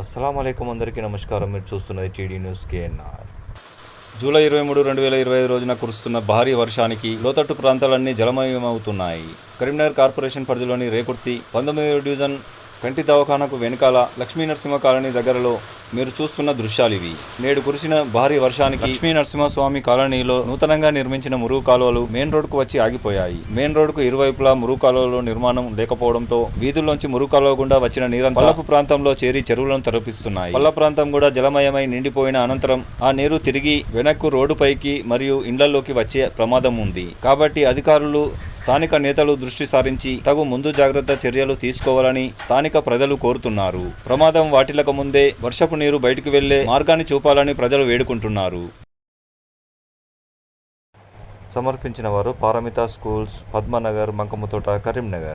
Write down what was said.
అస్సలం అయికం అందరికీ నమస్కారం. మీరు చూస్తున్నది టీడీ న్యూస్ కేఎన్ఆర్. జూలై ఇరవై మూడు రెండు వేల ఇరవై ఐదు రోజున కురుస్తున్న భారీ వర్షానికి లోతట్టు ప్రాంతాలన్నీ జలమయమవుతున్నాయి. కరీంనగర్ కార్పొరేషన్ పరిధిలోని రేకుర్తి పంతొమ్మిదవ డివిజన్ కంటి దవాఖానకు వెనుకాల లక్ష్మీ నరసింహ కాలనీ దగ్గరలో మీరు చూస్తున్న దృశ్యాలు ఇవి. నేడు కురిసిన భారీ వర్షానికి లక్ష్మీ నరసింహస్వామి కాలనీలో నూతనంగా నిర్మించిన మురుగు కాలువలు మెయిన్ రోడ్డుకు వచ్చి ఆగిపోయాయి. మెయిన్ రోడ్డుకు ఇరువైపులా మురుగు కాలువలో నిర్మాణం లేకపోవడంతో వీధుల్లోంచి మురుగు కాలువ గుండా వచ్చిన నీరంతా పల్లపు ప్రాంతంలో చేరి చెరువులను తరపిస్తున్నాయి పల్ల ప్రాంతం కూడా జలమయమై నిండిపోయిన అనంతరం ఆ నీరు తిరిగి వెనక్కు రోడ్డుపైకి మరియు ఇండ్లలోకి వచ్చే ప్రమాదం ఉంది. కాబట్టి అధికారులు స్థానిక నేతలు దృష్టి సారించి తగు ముందు జాగ్రత్త చర్యలు తీసుకోవాలని స్థానిక ప్రజలు కోరుతున్నారు. ప్రమాదం వాటిల్లక ముందే వర్షపు నీరు బయటకు వెళ్ళే మార్గాన్ని చూపాలని ప్రజలు వేడుకుంటున్నారు. సమర్పించిన వారు పారమిత స్కూల్స్ పద్మనగర్ మంకమ్మతోట కరీంనగర్.